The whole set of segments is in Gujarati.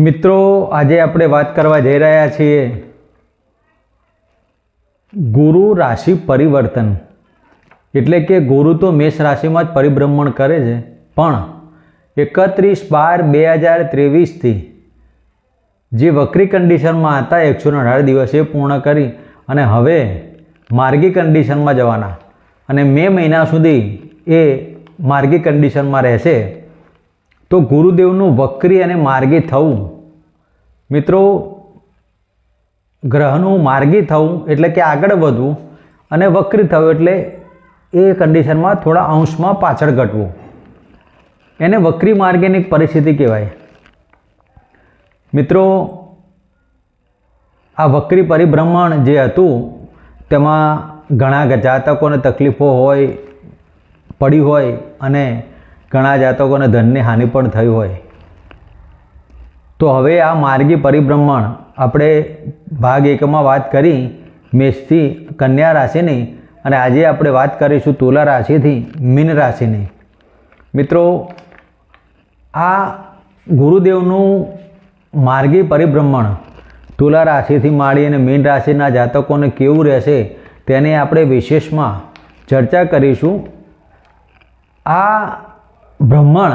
મિત્રો, આજે આપણે વાત કરવા જઈ રહ્યા છીએ ગુરુ રાશિ પરિવર્તન. એટલે કે ગુરુ તો મેષ રાશિમાં જ પરિભ્રમણ કરે છે. પણ એકત્રીસ બાર બે હજાર ત્રેવીસથી જે વક્રી કન્ડિશનમાં હતા, એકસો અઢાર દિવસ એ પૂર્ણ કરી અને હવે માર્ગી કન્ડિશનમાં જવાના. અને મે મહિના સુધી એ માર્ગી કન્ડિશનમાં રહેશે. તો ગુરુદેવનું વક્રી અને માર્ગી થવું. મિત્રો, ગ્રહનું માર્ગી થવું એટલે કે આગળ વધવું અને વક્રી થવું એટલે એ કન્ડિશનમાં થોડા અંશમાં પાછળ ઘટવું. એને વક્રી માર્ગેની પરિસ્થિતિ કહેવાય. મિત્રો, આ વક્રી પરિભ્રમણ જે હતું, તેમાં ઘણા જાતકોને તકલીફો હોય, પડી હોય અને ઘણા જાતકોને ધનની હાનિ પણ થઈ હોય. તો હવે આ માર્ગી પરિભ્રમણ આપણે ભાગ એકમાં વાત કરી મેષથી કન્યા રાશિની અને આજે આપણે વાત કરીશું તુલા રાશિથી મીન રાશિની. મિત્રો, આ ગુરુદેવનું માર્ગી પરિભ્રમણ તુલા રાશિથી માંડી અને મીન રાશિના જાતકોને કેવું રહેશે તેની આપણે વિશેષમાં ચર્ચા કરીશું. આ ભ્રમણ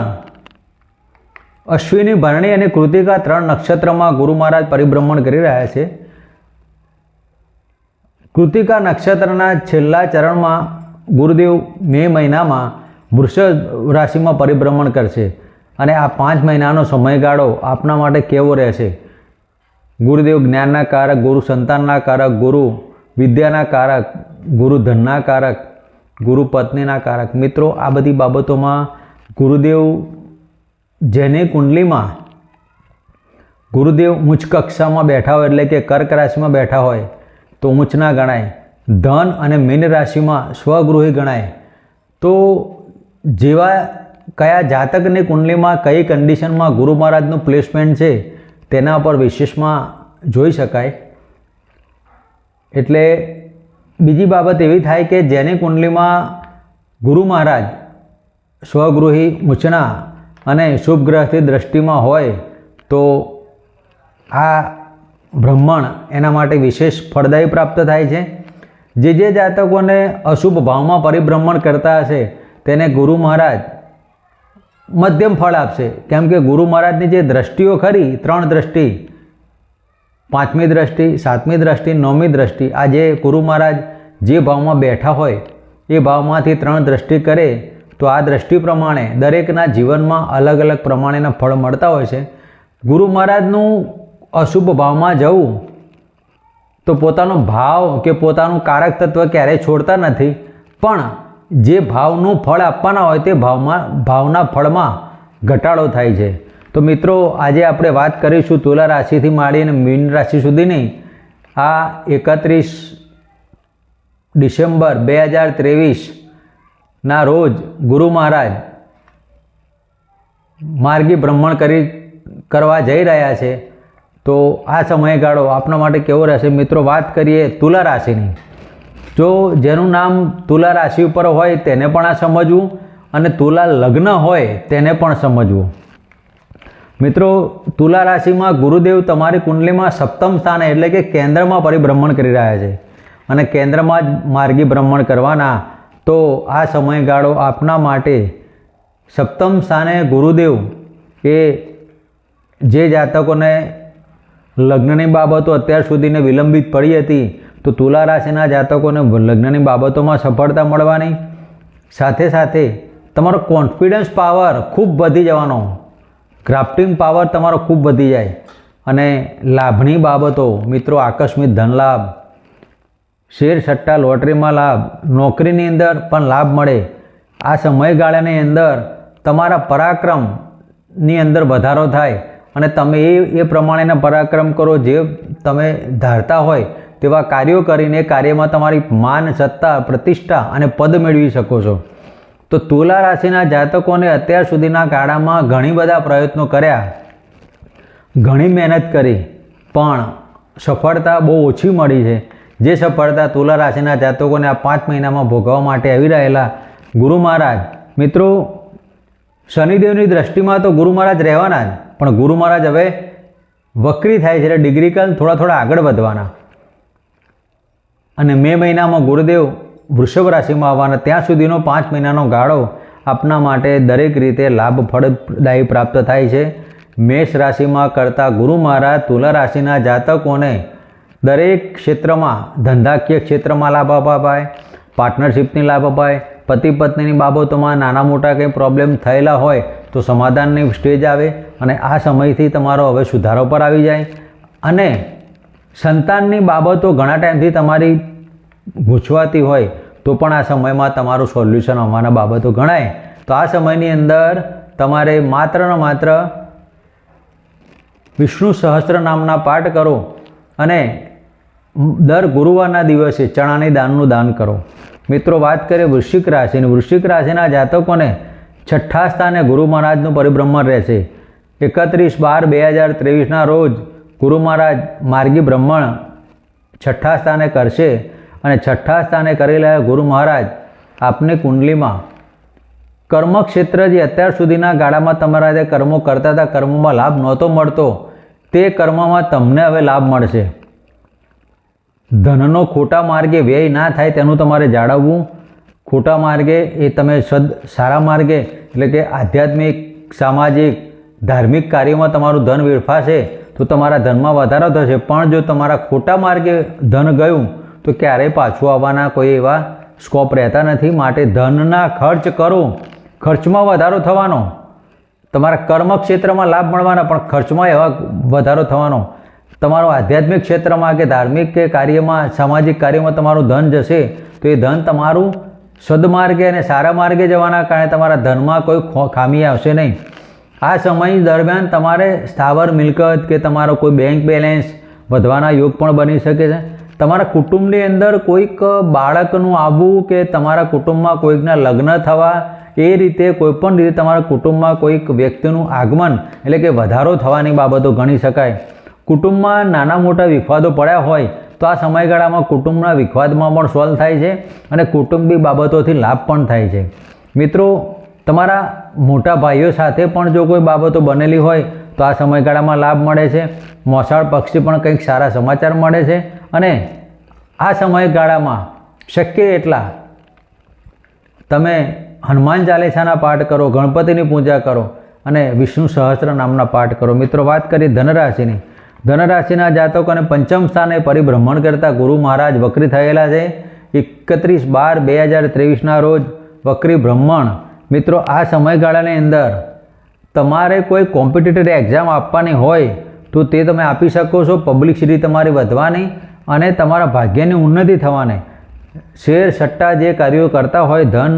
અશ્વિની ભરણી અને કૃતિકા ત્રણ નક્ષત્રમાં ગુરુ મહારાજ પરિભ્રમણ કરી રહ્યા છે. કૃતિકા નક્ષત્રના છેલ્લા ચરણમાં ગુરુદેવ મે મહિનામાં વૃષભ રાશિમાં પરિભ્રમણ કરશે અને આ પાંચ મહિનાનો સમયગાળો આપના માટે કેવો રહેશે? ગુરુદેવ જ્ઞાનના કારક, ગુરુ સંતાનના કારક, ગુરુ વિદ્યાના કારક, ગુરુ ધનના કારક, ગુરુ પત્નીના કારક. મિત્રો, આ બધી બાબતોમાં ગુરુદેવ જેની કુંડલીમાં, ગુરુદેવ ઉચ્ચ કક્ષામાં બેઠા હોય એટલે કે કર્ક રાશિમાં બેઠા હોય, તો ઉચ્ચ ગણાય. ધન અને મીન રાશિમાં સ્વગૃહી ગણાય. તો જેવા કયા જાતકની કુંડલીમાં કઈ કન્ડિશનમાં ગુરુ મહારાજનું પ્લેસમેન્ટ છે, તેના પર વિશેષમાં જોઈ શકાય. એટલે બીજી બાબત એવી થાય કે જેની કુંડલીમાં ગુરુ મહારાજ સ્વગૃહી ઉચ્ચના અને શુભ ગ્રહથી દ્રષ્ટિમાં હોય તો આ બ્રહ્મણ એના માટે વિશેષ ફળદાયી પ્રાપ્ત થાય છે. જે જે જાતકોને અશુભ ભાવમાં પરિભ્રમણ કરતા હશે, તેને ગુરુ મહારાજ મધ્યમ ફળ આપશે. કેમ કે ગુરુ મહારાજની જે દ્રષ્ટિઓ ખરી, ત્રણ દ્રષ્ટિ, પાંચમી દ્રષ્ટિ, સાતમી દ્રષ્ટિ, નવમી દ્રષ્ટિ, આ જે ગુરુ મહારાજ જે ભાવમાં બેઠા હોય, એ ભાવમાંથી ત્રણ દ્રષ્ટિ કરે તો આ દ્રષ્ટિ પ્રમાણે દરેકના જીવનમાં અલગ અલગ પ્રમાણેના ફળ મળતા હોય છે. ગુરુ મહારાજનું અશુભ ભાવમાં જવું તો પોતાનો ભાવ કે પોતાનું કારક તત્વ ક્યારેય છોડતા નથી. પણ જે ભાવનું ફળ આપવાના હોય તે ભાવમાં, ભાવના ફળમાં ઘટાડો થાય છે. તો મિત્રો, આજે આપણે વાત કરીશું તુલા રાશિથી માંડીને મીન રાશિ સુધીની. આ એકત્રીસ ડિસેમ્બર બે હજાર ત્રેવીસના રોજ ગુરુ મહારાજ માર્ગી ભ્રમણ કરી કરવા જઈ રહ્યા છે, તો આ સમયગાળો આપણા માટે કેવો રહેશે? મિત્રો, વાત કરીએ તુલા રાશિની. જો જેનું નામ તુલા રાશિ ઉપર હોય તેને પણ આ સમજવું અને તુલા લગ્ન હોય તેને પણ સમજવું. મિત્રો, તુલા રાશિમાં ગુરુદેવ તમારી કુંડલીમાં સપ્તમ સ્થાને એટલે કે કેન્દ્રમાં પરિભ્રમણ કરી રહ્યા છે અને કેન્દ્રમાં જ માર્ગી ભ્રમણ કરવાના તો આ સમયગાળો આપના માટે સપ્તમ સ્થાને ગુરુદેવ એ જે જાતકોને લગ્નની બાબતો અત્યાર સુધીને વિલંબિત પડી હતી, તો તુલા રાશિના જાતકોને લગ્નની બાબતોમાં સફળતા મળવાની. સાથે સાથે તમારો કોન્ફિડન્સ પાવર ખૂબ વધી જવાનો. ક્રાફ્ટિંગ પાવર તમારો ખૂબ વધી જાય. અને લાભની બાબતો મિત્રો આકસ્મિક ધન લાભ શેર સટ્ટા લોટરીમાં લાભ, નોકરીની અંદર પણ લાભ મળે. આ સમયગાળાની અંદર તમારા પરાક્રમની અંદર વધારો થાય અને તમે એ એ પ્રમાણેના પરાક્રમ કરો જે તમે ધારતા હોય તેવા કાર્યો કરીને કાર્યમાં તમારી માન, સત્તા, પ્રતિષ્ઠા અને પદ મેળવી શકો છો. તો તુલા રાશિના જાતકોને અત્યાર સુધીના ગાળામાં ઘણી બધા પ્રયત્નો કર્યા. ઘણી મહેનત કરી, પણ સફળતા બહુ ઓછી મળી છે. જે સફળતા તુલા રાશિના જાતકોને આ પાંચ મહિનામાં ભોગવવા માટે આવી રહેલા ગુરુ મહારાજ. મિત્રો, શનિદેવની દ્રષ્ટિમાં તો ગુરુ મહારાજ રહેવાના જ, પણ ગુરુ મહારાજ હવે વક્રી થાય છે એટલે ડિગ્રીકલ થોડા થોડા આગળ વધવાના. અને મે મહિનામાં ગુરુદેવ વૃષભ રાશિમાં આવવાના, ત્યાં સુધીનો પાંચ મહિનાનો ગાળો આપના માટે દરેક રીતે લાભ ફળદાયી પ્રાપ્ત થાય છે. મેષ રાશિમાં કરતા ગુરુ મહારાજ તુલા રાશિના જાતકોને દરેક ક્ષેત્રમાં, ધંધાકીય ક્ષેત્રમાં લાભ અપાય પાર્ટનરશિપની લાભ અપાય પતિ પત્નીની બાબતોમાં નાના મોટા કંઈ પ્રોબ્લેમ થયેલા હોય તો સમાધાનની સ્ટેજ આવે અને આ સમયથી તમારો હવે સુધારો પર આવી જાય. અને સંતાનની બાબતો ઘણા ટાઈમથી તમારી ગૂંચવાતી હોય તો પણ આ સમયમાં તમારું સોલ્યુશન આવવાના બાબતો ગણાય. તો આ સમયની અંદર તમારે માત્ર ને માત્ર વિષ્ણુ સહસ્ત્ર નામના પાઠ કરો અને દર ગુરુવારના દિવસે ચણાની દાનનું દાન કરો. મિત્રો, વાત કરીએ વૃશ્ચિક રાશિની વૃશ્ચિક રાશિના જાતકોને છઠ્ઠા સ્થાને ગુરુ મહારાજનું પરિભ્રમણ રહેશે. એકત્રીસ બાર બે હજાર ત્રેવીસના રોજ ગુરુ મહારાજ માર્ગી બ્રહ્મણ છઠ્ઠા સ્થાને કરશે અને છઠ્ઠા સ્થાને કરેલા ગુરુ મહારાજ આપની કુંડલીમાં કર્મક્ષેત્ર જે અત્યાર સુધીના ગાળામાં તમારા જે કર્મો કરતા હતા, કર્મોમાં લાભ નહોતો મળતો, તે કર્મમાં તમને હવે લાભ મળશે. ધનનો ખોટા માર્ગે વ્યય ના થાય તેનું તમારે જાળવવું. ખોટા માર્ગે એ તમે સદ સારા માર્ગે, એટલે કે આધ્યાત્મિક, સામાજિક, ધાર્મિક કાર્યમાં તમારું ધન વેડફાશે, તો તમારા ધનમાં વધારો થશે. પણ જો તમારા ખોટા માર્ગે ધન ગયું, તો ક્યારેય પાછું આવવાના કોઈ એવા સ્કોપ રહેતા નથી. માટે ધનના ખર્ચ કરો. ખર્ચમાં વધારો થવાનો. તમારા કર્મ ક્ષેત્રમાં લાભ મળવાના, પણ ખર્ચમાં એવા વધારો થવાનો. તમારો આધ્યાત્મિક ક્ષેત્રમાં કે ધાર્મિક કે કાર્યમાં, સામાજિક કાર્યમાં તમારું ધન જશે, તો એ ધન તમારું સદમાર્ગે અને સારા માર્ગે જવાના કારણે તમારા ધનમાં કોઈ ખામી આવશે નહીં. આ સમય દરમિયાન તમારે સ્થાવર મિલકત કે તમારો કોઈ બેંક બેલેન્સ વધવાના યોગ પણ બની શકે છે. તમારા કુટુંબની અંદર કોઈક બાળકનું આવવું કે તમારા કુટુંબમાં કોઈકના લગ્ન થવા, એ રીતે કોઈપણ રીતે તમારા કુટુંબમાં કોઈક વ્યક્તિનું આગમન, એટલે કે વધારો થવાની બાબતો ગણી શકાય. કુટુંબમાં નાના મોટા વિખવાદો પડ્યા હોય તો આ સમયગાળામાં કુટુંબના વિવાદમાં પણ સોલ્વ થાય છે અને કુટુંબી બાબતોથી લાભ પણ થાય છે. મિત્રો, તમારા મોટા ભાઈઓ સાથે પણ જો કોઈ બાબતો બનેલી હોય તો આ સમયગાળામાં લાભ મળે છે. મોસાળ પક્ષી પણ કંઈક સારા સમાચાર મળે છે અને આ સમયગાળામાં શક્ય એટલા તમે હનુમાન ચાલીસાના પાઠ કરો, ગણપતિની પૂજા કરો અને વિષ્ણુ સહસ્ત્ર નામના પાઠ કરો. મિત્રો, વાત કરીએ ધનરાશિની. ધનરાશિના જાતકોને પંચમ સ્થાને પરિભ્રમણ કરતા ગુરુ મહારાજ વક્રી થયેલા છે. એકત્રીસ બાર બે હજાર ત્રેવીસના રોજ વક્રી ભ્રમણ મિત્રો, આ સમયગાળાની અંદર તમારે કોઈ કોમ્પિટિટિવ એક્ઝામ આપવાની હોય તો તે તમે આપી શકો છો. પબ્લિસિટી તમારી વધવાની અને તમારા ભાગ્યની ઉન્નતિ થવાની. શેર સટ્ટા જે કાર્યો કરતા હોય, ધન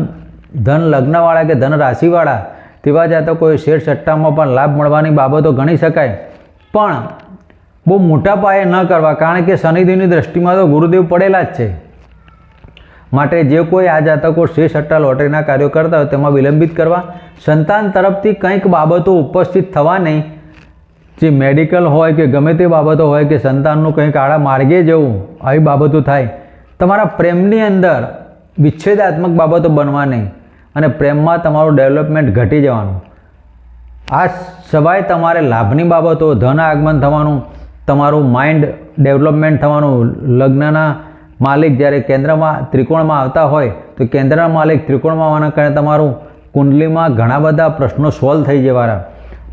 ધન લગ્નવાળા કે ધન રાશિવાળા, તેવા જાતકોએ શેર સટ્ટામાં પણ લાભ મળવાની બાબતો ગણી શકાય. પણ બહુ મોટા પાયે ન કરવા, કારણ કે શનિદેવની દ્રષ્ટિમાં તો ગુરુદેવ પડેલા જ છે. માટે જે કોઈ આ જાતકો શેષ અટ્ટા લોટરીના કાર્યો કરતા હોય તેમાં વિલંબિત કરવા. સંતાન તરફથી કંઈક બાબતો ઉપસ્થિત થવા નહીં. જે મેડિકલ હોય કે ગમે તે બાબતો હોય કે સંતાનનું કંઈક આડા માર્ગે જવું, આવી બાબતો થાય. તમારા પ્રેમની અંદર વિચ્છેદાત્મક બાબતો બનવા નહીં અને પ્રેમમાં તમારું ડેવલપમેન્ટ ઘટી જવાનું. આ સિવાય તમારે લાભની બાબતો, ધન આગમન થવાનું તમારું માઇન્ડ ડેવલપમેન્ટ થવાનું લગ્નના માલિક જ્યારે કેન્દ્રમાં ત્રિકોણમાં આવતા હોય, તો કેન્દ્રના માલિક ત્રિકોણમાં આવવાના કારણે તમારું કુંડલીમાં ઘણા બધા પ્રશ્નો સોલ્વ થઈ જવાના.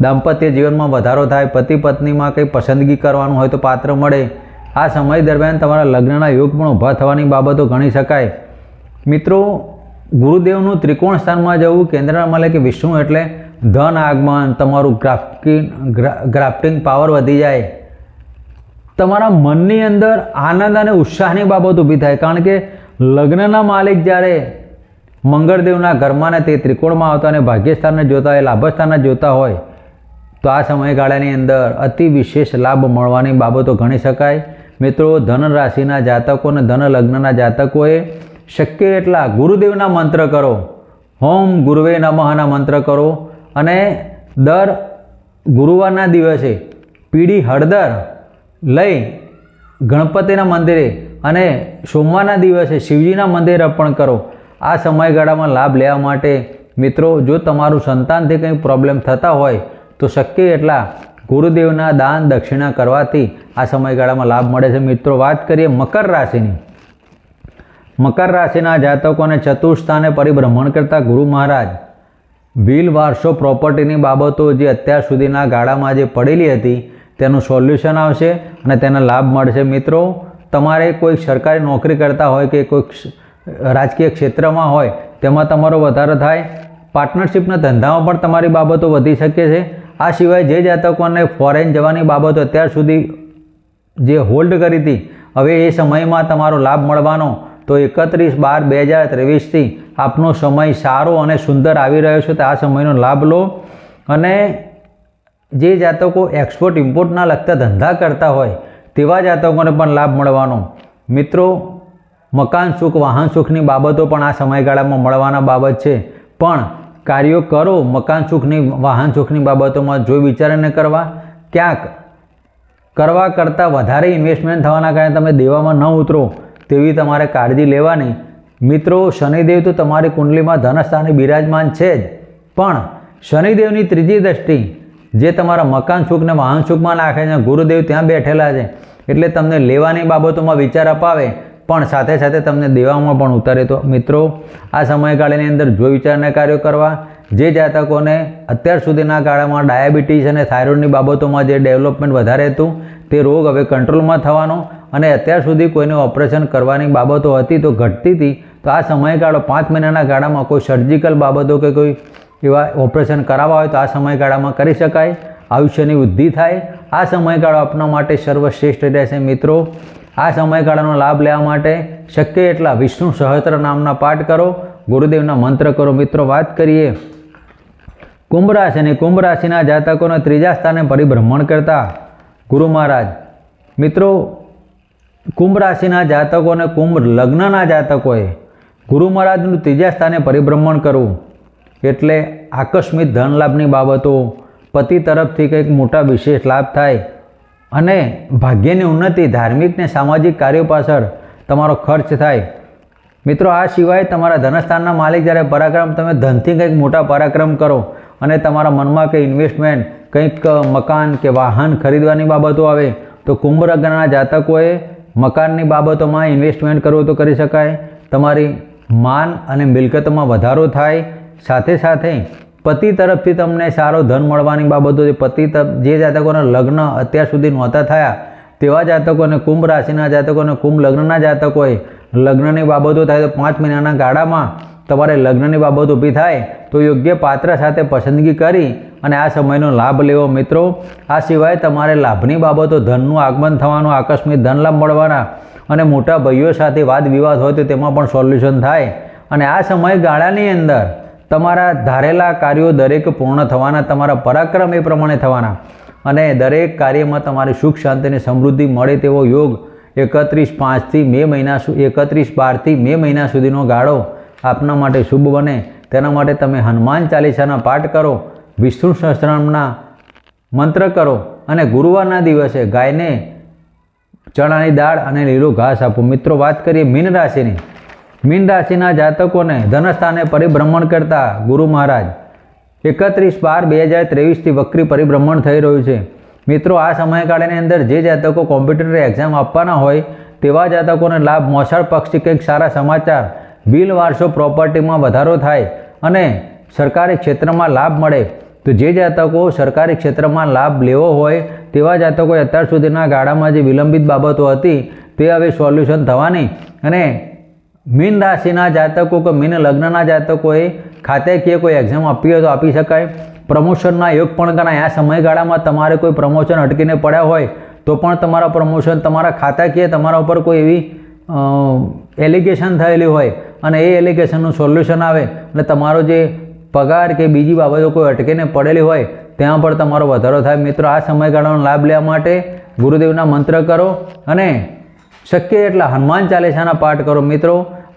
દાંપત્ય જીવનમાં વધારો થાય, પતિ પત્નીમાં કંઈ પસંદગી કરવાનું હોય તો પાત્ર મળે. આ સમય દરમિયાન તમારા લગ્નના યોગ પણ ઊભા થવાની બાબતો ગણી શકાય. મિત્રો, ગુરુદેવનું ત્રિકોણ સ્થાનમાં જવું કેન્દ્રના માલિક વિષ્ણુ એટલે ધન આગમન, તમારું ગ્રાફ્ટિંગ ગ્રાફ્ટિંગ પાવર વધી જાય. તમારા મનની અંદર આનંદ અને ઉત્સાહની બાબત ઊભી થાય. કારણ કે લગ્નના માલિક જ્યારે મંગળદેવના ઘરમાં ને તે ત્રિકોણમાં આવતા અને ભાગ્યસ્થાનને જોતા હોય, લાભસ્થાનને જોતા હોય, તો આ સમયગાળાની અંદર અતિ વિશેષ લાભ મળવાની બાબતો ગણી શકાય. મિત્રો ધન રાશિના જાતકો અને ધન લગ્નના જાતકોએ શક્ય એટલા ગુરુદેવના મંત્ર કરો. હોમ ગુરુવે નમઃના મંત્ર કરો. અને દર ગુરુવારના દિવસે પીળી હળદર લઈ ગણપતિના મંદિરે અને સોમવારના દિવસે શિવજીના મંદિરે અર્પણ કરો. આ સમયગાળામાં લાભ લેવા માટે મિત્રો, જો તમારું સંતાનથી કંઈ પ્રોબ્લેમ થતા હોય, તો શક્ય એટલા ગુરુદેવના દાન દક્ષિણા કરવાથી આ સમયગાળામાં લાભ મળે છે. મિત્રો, વાત કરીએ મકર રાશિની. મકર રાશિના જાતકોને ચતુર્સ્થાને પરિભ્રમણ કરતા ગુરુ મહારાજ બિલ વારસો પ્રોપર્ટીની બાબતો જે અત્યાર સુધીના ગાળામાં જે પડેલી હતી તેનું સોલ્યુશન આવશે અને તેના લાભ મળશે. મિત્રો, તમારે કોઈ સરકારી નોકરી કરતા હોય કે કોઈ રાજકીય ક્ષેત્રમાં હોય, તેમાં તમારો વધારો થાય. પાર્ટનરશિપના ધંધામાં પણ તમારી બાબતો વધી શકે છે. આ સિવાય જે જાતકોને ફોરેન જવાની બાબતો અત્યાર સુધી જે હોલ્ડ કરી હતી, હવે એ સમયમાં તમારો લાભ મળવાનો. તો એકત્રીસ બાર બે હજાર ત્રેવીસથી આપનો સમય સારો અને સુંદર આવી રહ્યો છે. તો આ સમયનો લાભ લો. અને જે જાતકો એક્સપોર્ટ ઇમ્પોર્ટના લગતા ધંધા કરતા હોય, તેવા જાતકોને પણ લાભ મળવાનો. મિત્રો, મકાન સુખ, વાહન સુખની બાબતો પણ આ સમયગાળામાં મળવાના બાબત છે. પણ કાર્યો કરો મકાન સુખની, વાહન સુખની બાબતોમાં. જોઈ વિચારીને કરવા, ક્યાંક કરવા કરતાં વધારે ઇન્વેસ્ટમેન્ટ થવાના કારણે તમે દેવામાં ન ઉતરો, તેવી તમારે કાળજી લેવાની. મિત્રો, શનિદેવ તો તમારી કુંડલીમાં ધનસ્થાને બિરાજમાન છે જ. પણ શનિદેવની ત્રીજી દ્રષ્ટિ જે તમારા મકાન સુખને વાહન સુખમાં નાખે છે, ગુરુદેવ ત્યાં બેઠેલા છે. એટલે તમને લેવાની બાબતોમાં વિચાર અપાવે, પણ સાથે સાથે તમને દેવામાં પણ ઉતારે. તો મિત્રો, આ સમયગાળાની અંદર જો વિચારને કાર્યો કરવા, જે જાતકોને અત્યાર સુધીના ગાળામાં ડાયાબિટીસ અને થાઇરોઇડની બાબતોમાં જે ડેવલપમેન્ટ વધારે હતું, તે રોગ હવે કંટ્રોલમાં થવાનો અને અત્યાર સુધી કોઈને ઓપરેશન કરવાની બાબતો હતી તો ઘટતી હતી, તો આ સમયગાળો પાંચ મહિનાના ગાળામાં કોઈ સર્જિકલ બાબતો કે કોઈ એવા ઓપરેશન કરાવવા હોય તો આ સમયગાળામાં કરી શકાય. આયુષ્યની વૃદ્ધિ થાય. આ સમયગાળો આપણા માટે સર્વશ્રેષ્ઠ રહેશે મિત્રો. આ સમયગાળાનો લાભ લેવા માટે શક્ય એટલા વિષ્ણુ સહસ્ત્ર નામના પાઠ કરો. ગુરુદેવના મંત્ર કરો. મિત્રો, વાત કરીએ. કુંભ રાશિની કુંભ રાશિના જાતકોને ત્રીજા સ્થાને પરિભ્રમણ કરતા. ગુરુ મહારાજ, મિત્રો, કુંભ રાશિના જાતકોને કુંભ લગ્નના જાતકોએ ગુરુ મહારાજનું ત્રીજા સ્થાને પરિભ્રમણ કરવું. એટલે આકસ્મિક ધન લાભની બાબતો, પતિ તરફથી કંઈક મોટા વિશેષ લાભ થાય અને ભાગ્યની ઉન્નતિ ધાર્મિક ને સામાજિક કાર્યો પાછળ તમારો ખર્ચ થાય. મિત્રો, આ સિવાય તમારા ધનસ્થાનના માલિક જ્યારે પરાક્રમ, તમે ધનથી કંઈક મોટા પરાક્રમ કરો અને તમારા મનમાં કંઈ ઇન્વેસ્ટમેન્ટ કંઈક મકાન કે વાહન ખરીદવાની બાબતો આવે, તો કુંભ જાતકોએ મકાનની બાબતોમાં ઇન્વેસ્ટમેન્ટ કરવું તો કરી શકાય. તમારી માન અને મિલકતમાં વધારો થાય સાથે સાથે પતિ તરફથી તમને સારો ધન મળવાની બાબતો છે. પતિ જે જાતકોના લગ્ન અત્યાર સુધી નહોતા થયા, તેવા જાતકોને કુંભ રાશિના જાતકોને કુંભ લગ્નના જાતકોએ લગ્નની બાબતો થાય તો પાંચ મહિનાના ગાળામાં તમારે લગ્નની બાબત ઊભી થાય, તો યોગ્ય પાત્ર સાથે પસંદગી કરી અને આ સમયનો લાભ લેવો મિત્રો. આ સિવાય તમારે લાભની બાબતો, ધનનું આગમન થવાનું, આકસ્મિક ધન લાભ મળવાના અને મોટા ભાઈઓ સાથે વાદ વિવાદ હોય તો તેમાં પણ સોલ્યુશન થાય. અને આ સમયગાળાની અંદર તમારા ધારેલા કાર્યો દરેક પૂર્ણ થવાના, તમારા પરાક્રમ એ પ્રમાણે થવાના. અને દરેક કાર્યમાં તમારી સુખ, શાંતિ અને સમૃદ્ધિ મળે તેવો યોગ એકત્રીસ પાંચથી મે મહિના એકત્રીસ બારથી મે મહિના સુધીનો ગાળો આપના માટે શુભ બને. તેના માટે તમે હનુમાન ચાલીસાના પાઠ કરો, વિષ્ણુ સહસ્ત્રનામના મંત્ર કરો અને ગુરુવારના દિવસે ગાયને ચણાની દાળ અને લીલો ઘાસ આપો. મિત્રો, વાત કરીએ મીન રાશિની. મીન રાશિના જાતકોને ધનસ્થાને પરિભ્રમણ કરતા ગુરુ મહારાજ, એકત્રીસ બાર બે હજાર ત્રેવીસથી વક્રી પરિભ્રમણ થઈ રહ્યું છે. મિત્રો, આ સમયગાળાની અંદર જે જાતકો કોમ્પ્યુટર એક્ઝામ આપવાના હોય, તેવા જાતકોને લાભ મોસાળ પક્ષથી કંઈક સારા સમાચાર, બિલ વારસો પ્રોપર્ટીમાં વધારો થાય અને સરકારી ક્ષેત્રમાં લાભ મળે, તો જે જાતકો સરકારી ક્ષેત્રમાં લાભ લેવો હોય, તેવા જાતકો અત્યાર સુધીના ગાળામાં જે વિલંબિત બાબતો હતી, તે હવે સોલ્યુશન થવાની અને મીન રાશિના જાતકો કે મીન લગ્નના જાતકોએ ખાતાકીય કોઈ એક્ઝામ આપી હોય તો આપી શકાય. પ્રમોશનના યોગ પણ ગણાય. આ સમયગાળામાં તમારે કોઈ પ્રમોશન અટકીને પડ્યા હોય તો પણ તમારા પ્રમોશન તમારા ખાતાકીય તમારા ઉપર કોઈ એવી એલિગેશન થયેલી હોય અને એ એલિગેશનનું સોલ્યુશન આવે અને તમારો જે પગાર કે બીજી બાબતો કોઈ અટકીને પડેલી હોય ત્યાં પણ તમારો વધારો થાય. મિત્રો, આ સમયગાળાનો લાભ લેવા માટે ગુરુદેવના મંત્ર કરો અને શક્ય એટલા હનુમાન ચાલીસાના પાઠ કરો મિત્રો.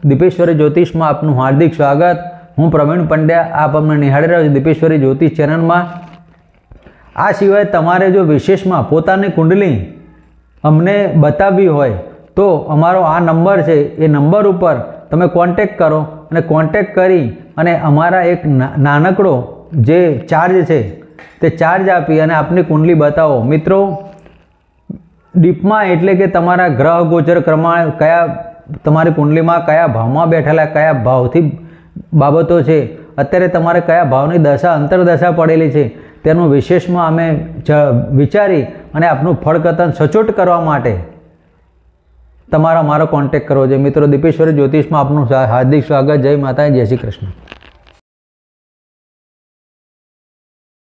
દીપેશ્વરી જ્યોતિષમાં આપનું હાર્દિક સ્વાગત. હું પ્રવીણ પંડ્યા, આપ અમને નિહાળી રહ્યો છું દીપેશ્વરી જ્યોતિષ ચેનલમાં. આ સિવાય તમારે જો વિશેષમાં પોતાની કુંડલી અમને બતાવવી હોય, તો અમારો આ નંબર છે, એ નંબર ઉપર તમે કોન્ટેક કરો અને કોન્ટેક કરી અને અમારા એક નાનકડો જે ચાર્જ છે, તે ચાર્જ આપી અને આપની કુંડલી બતાવો. મિત્રો ડીપમાં એટલે કે તમારા ગ્રહ ગોચર ક્રમાણે કયા તમારી કુંડલીમાં કયા ભાવમાં બેઠેલા, કયા ભાવથી બાબતો છે, અત્યારે તમારે કયા ભાવની દશા, અંતરદશા પડેલી છે, તેનું વિશેષમાં અમે વિચારી અને આપનું ફળકથન સચોટ કરવા માટે તમારા મારો કોન્ટેક્ટ કરવો છે મિત્રો, દીપેશ્વરી જ્યોતિષમાં આપનું હાર્દિક સ્વાગત. જય માતા જય શ્રી કૃષ્ણ.